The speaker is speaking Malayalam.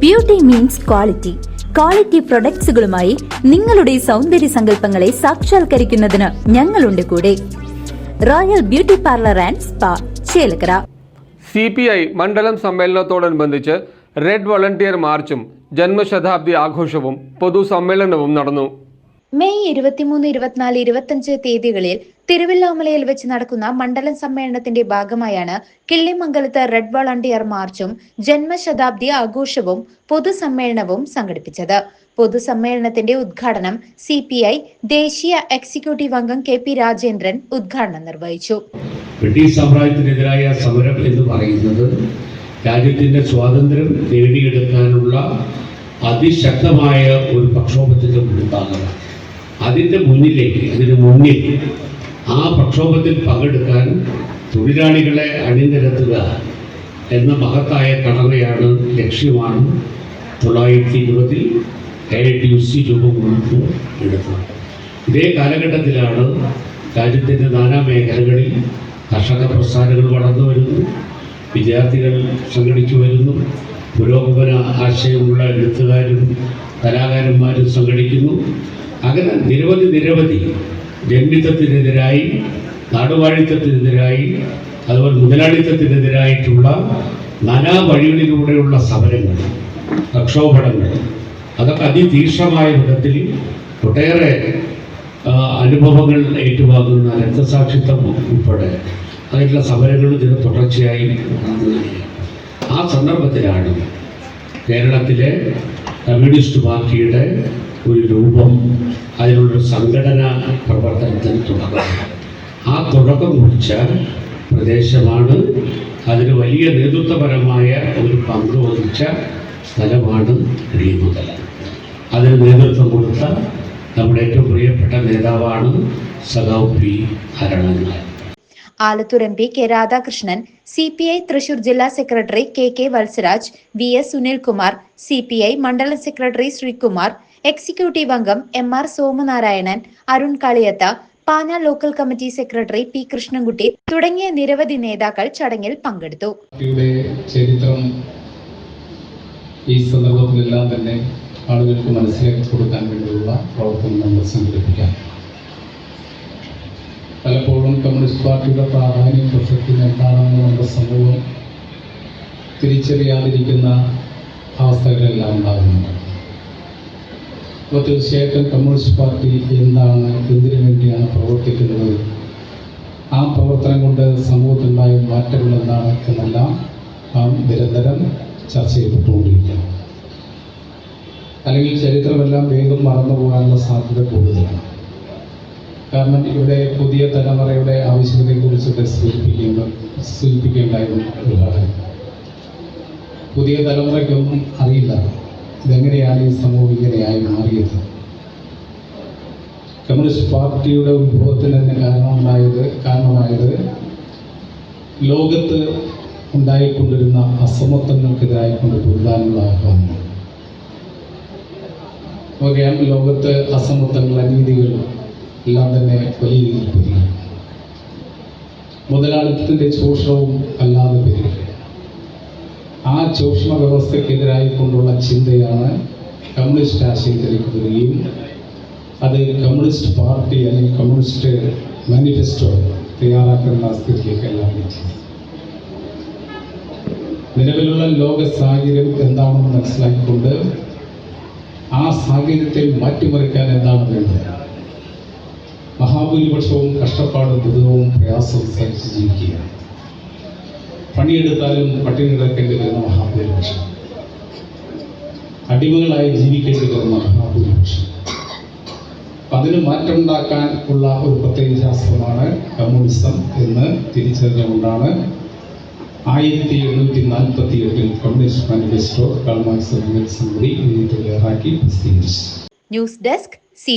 ബ്യൂട്ടി മീൻസ് ക്വാളിറ്റി ക്വാളിറ്റി പ്രൊഡക്ട്സുകളുമായി നിങ്ങളുടെ സൗന്ദര്യ സങ്കല്പങ്ങളെ സാക്ഷാത്കരിക്കുന്നതിന് ഞങ്ങളുണ്ട് കൂടെ. Royal beauty parlour and spa Chelakkara. C P I മണ്ഡലം സമ്മേളനത്തോടനുബന്ധിച്ച് റെഡ് വളണ്ടിയർ മാർച്ചും ജന്മശതാബ്ദി ആഘോഷവും പൊതുസമ്മേളനവും നടന്നു. മെയ് ഇരുപത്തിമൂന്ന് ഇരുപത്തിനാല് ഇരുപത്തഞ്ച് തീയതികളിൽ തിരുവല്ലാമലയിൽ വെച്ച് നടക്കുന്ന മണ്ഡലം സമ്മേളനത്തിന്റെ ഭാഗമായാണ് കിള്ളിമംഗലത്ത് റെഡ് വളണ്ടിയർ മാർച്ചും ജന്മശതാബ്ദി ആഘോഷവും പൊതുസമ്മേളനവും സംഘടിപ്പിച്ചത്. പൊതുസമ്മേളനത്തിന്റെ ഉദ്ഘാടനം സി ദേശീയ എക്സിക്യൂട്ടീവ് അംഗം കെ പി രാജേന്ദ്രൻ ഉദ്ഘാടനം നിർവഹിച്ചു. ബ്രിട്ടീഷ് സാമ്രാജ്യത്തിനെതിരായ സമരം എന്ന് പറയുന്നത് രാജ്യത്തിന്റെ സ്വാതന്ത്ര്യം നേടിയെടുക്കാനുള്ള അതിശക്തമായ ഒരു പ്രക്ഷോഭത്തിന്റെ മുൻഭാഗമാണ് അതിന്റെ മുന്നിലേക്ക് അതിന് മുന്നിൽ ആ പ്രക്ഷോഭത്തിൽ പങ്കെടുക്കാൻ തൊഴിലാളികളെ അണിനിരത്തുക എന്ന മഹത്തായ കടമയാണ് ലക്ഷ്യമാണ് തൊള്ളായിരത്തി ഇരുപതിൽ എ ടി യു സി രൂപം കൊടുത്ത് എടുത്തത്. ഇതേ കാലഘട്ടത്തിലാണ് രാജ്യത്തിന്റെ നാനാ മേഖലകളിൽ കർഷക പ്രസ്ഥാനങ്ങൾ വളർന്നു വരുന്നു വിദ്യാർത്ഥികൾ സംഘടിച്ചു വരുന്നു പുരോഗമന ആശയമുള്ള എഴുത്തുകാരും കലാകാരന്മാരും സംഘടിക്കുന്നു അങ്ങനെ നിരവധി നിരവധി ജന്മിത്തത്തിനെതിരായി നാടുവാഴിത്തത്തിനെതിരായി അതുപോലെ മുതലാളിത്തത്തിനെതിരായിട്ടുള്ള നാനാ വഴികളിലൂടെയുള്ള സമരങ്ങൾ പ്രക്ഷോഭങ്ങൾ അതൊക്കെ അതിതീക്ഷമായ വിധത്തിൽ ഒട്ടേറെ അനുഭവങ്ങൾ ഏറ്റുവാങ്ങുന്ന രക്തസാക്ഷിത്വം ഉൾപ്പെടെ അതിനുള്ള സമരങ്ങൾ ഇതിന് തുടർച്ചയായി നടന്നു. ആ സന്ദർഭത്തിലാണ് കേരളത്തിലെ കമ്മ്യൂണിസ്റ്റ് പാർട്ടിയുടെ ഒരു രൂപം അതിനുള്ളൊരു സംഘടന പ്രവർത്തനത്തിന് തുടക്കം. ആ തുടക്കം കുറിച്ച പ്രദേശമാണ്. അതിന് വലിയ നേതൃത്വപരമായ ഒരു പങ്ക് വഹിച്ച സ്ഥലമാണ് കിളിമുതല അതിന് നേതൃത്വം കൊടുത്ത നമ്മുടെ ഏറ്റവും പ്രിയപ്പെട്ട നേതാവാണ് സഖാവ് P. Haranan Nair Alathur M P K Radhakrishnan C P I Thrissur ജില്ലാ secretary K K Valsaraj V S Sunilkumar C P I മണ്ഡലം സെക്രട്ടറി ശ്രീകുമാർ എക്സിക്യൂട്ടീവ് അംഗം M R Somanarayanan Arun കളിയത്ത പാഞ്ഞ local committee secretary P Krishnankutty തുടങ്ങിയ നിരവധി നേതാക്കൾ ചടങ്ങിൽ പങ്കെടുത്തു. ചരിത്രം ഈ സന്ദർഭത്തിലെല്ലാം തന്നെ ആളുകൾക്ക് മനസ്സിലാക്കി കൊടുക്കാൻ വേണ്ടിയുള്ള പ്രവർത്തനം നമ്മൾ സംഘടിപ്പിക്കാം. പലപ്പോഴും കമ്മ്യൂണിസ്റ്റ് പാർട്ടിയുടെ പ്രാധാന്യം പ്രസക്തി എന്താണെന്ന് നമ്മുടെ സമൂഹം തിരിച്ചറിയാതിരിക്കുന്ന അവസ്ഥകളെല്ലാം ഉണ്ടാകുന്നുണ്ട്. അപ്പോൾ തീർച്ചയായിട്ടും കമ്മ്യൂണിസ്റ്റ് പാർട്ടി എന്താണ് എന്തിനു വേണ്ടിയാണ് പ്രവർത്തിക്കുന്നത്? ആ പ്രവർത്തനം കൊണ്ട് സമൂഹത്തിലുണ്ടായ മാറ്റങ്ങൾ എന്താണ് എന്നെല്ലാം നാം നിരന്തരം ചർച്ച ചെയ്യപ്പെട്ടുകൊണ്ടിരിക്കണം അല്ലെങ്കിൽ ചരിത്രമെല്ലാം വേഗം മറന്നു പോകാനുള്ള സാധ്യത കൂടുതലാണ്. കാരണം ഇവിടെ പുതിയ തലമുറയുടെ ആവശ്യകതയെക്കുറിച്ചൊക്കെ സൂചിപ്പിക്കേണ്ട സൂചിപ്പിക്കേണ്ടായിരുന്നു ഒരു കാര്യം പുതിയ തലമുറയ്ക്കൊന്നും അറിയില്ല. ഇതെങ്ങനെയാണ് ഈ സമൂഹം ഇങ്ങനെയായി മാറിയത്? കമ്മ്യൂണിസ്റ്റ് പാർട്ടിയുടെ ഉത്ഭവത്തിന് തന്നെ കാരണമുണ്ടായത് കാരണമായത് ലോകത്ത് ഉണ്ടായിക്കൊണ്ടിരുന്ന അസമത്വങ്ങൾക്കെതിരായിക്കൊണ്ട് പൊരുതാനുള്ള ആഹ്വാനം. നോക്കിയാൽ ലോകത്ത് അസമത്വങ്ങൾ അനീതികൾ എല്ലാം തന്നെ വലിയ രീതിയിൽ പെരുകി മുതലാളിത്തത്തിന്റെ ചൂഷണവും അല്ലാതെ പെരുകി ആ ചൂഷണ വ്യവസ്ഥക്കെതിരായിക്കൊണ്ടുള്ള ചിന്തയാണ് കമ്മ്യൂണിസ്റ്റ് ആശയത്തിലേക്ക് വരികയും അത് കമ്മ്യൂണിസ്റ്റ് പാർട്ടി അല്ലെങ്കിൽ കമ്മ്യൂണിസ്റ്റ് മാനിഫെസ്റ്റോ തയ്യാറാക്കുന്ന സ്ഥിതിയിലേക്കെല്ലാം നിലവിലുള്ള ലോക സാഹചര്യം എന്താണെന്ന് മനസ്സിലാക്കിക്കൊണ്ട് ആ സാഹചര്യത്തെ മാറ്റിമറിക്കാൻ എന്താണ് വേണ്ടത്? മഹാഭൂരിപക്ഷവും കഷ്ടപ്പാടും ദുരിതവും പ്രയാസവും സഹിച്ച് ജീവിക്കുകയാണ്. പണിയെടുത്താലും പട്ടിണി കിടക്കേണ്ടി വരുന്ന മഹാഭൂരിപക്ഷം. അടിമകളായി ജീവിക്കേണ്ടി വരുന്ന മഹാഭൂരിപക്ഷം. അതിന് മാറ്റമുണ്ടാക്കാൻ ഉള്ള ഒരു പ്രത്യേക ശാസ്ത്രമാണ് കമ്മ്യൂണിസം എന്ന് തിരിച്ചറിഞ്ഞുകൊണ്ടാണ് ആയിരത്തി എണ്ണൂറ്റി നാൽപ്പത്തി എട്ടിൽ കമ്മ്യൂണിസ്റ്റ് മാനിഫെസ്റ്റോ കാൾമാർക്സ് സമിതി തയ്യാറാക്കി പ്രസിദ്ധീകരിച്ചു ന്യൂസ് ഡെസ്ക് സി